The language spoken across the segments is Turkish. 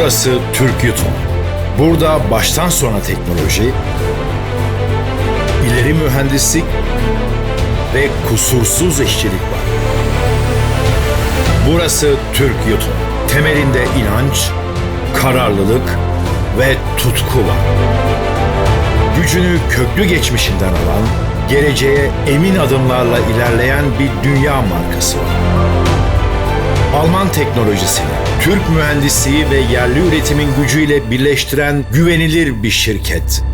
Burası Türk Yuton. Burada baştan sona teknoloji, ileri mühendislik ve kusursuz işçilik var. Burası Türk Yuton. Temelinde inanç, kararlılık ve tutku var. Gücünü köklü geçmişinden alan, geleceğe emin adımlarla ilerleyen bir dünya markası var. Alman teknolojisini, Türk mühendisliği ve yerli üretimin gücüyle birleştiren güvenilir bir şirket.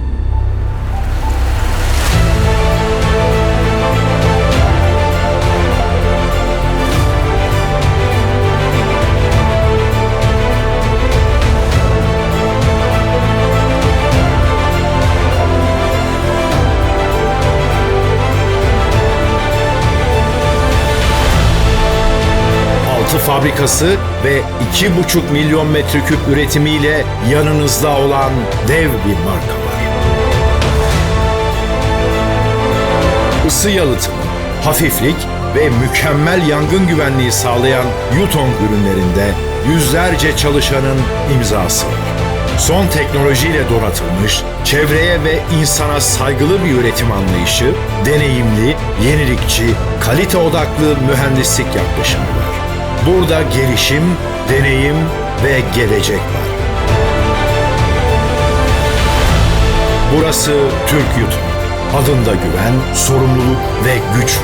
Altı fabrikası ve 2,5 milyon metreküp üretimiyle yanınızda olan dev bir marka var. Isı yalıtımı, hafiflik ve mükemmel yangın güvenliği sağlayan Yutong ürünlerinde yüzlerce çalışanın imzası var. Son teknolojiyle donatılmış, çevreye ve insana saygılı bir üretim anlayışı, deneyimli, yenilikçi, kalite odaklı mühendislik yaklaşımı var. Burada gelişim, deneyim ve gelecek var. Burası Türk Yutun. Adında güven, sorumluluk ve güç.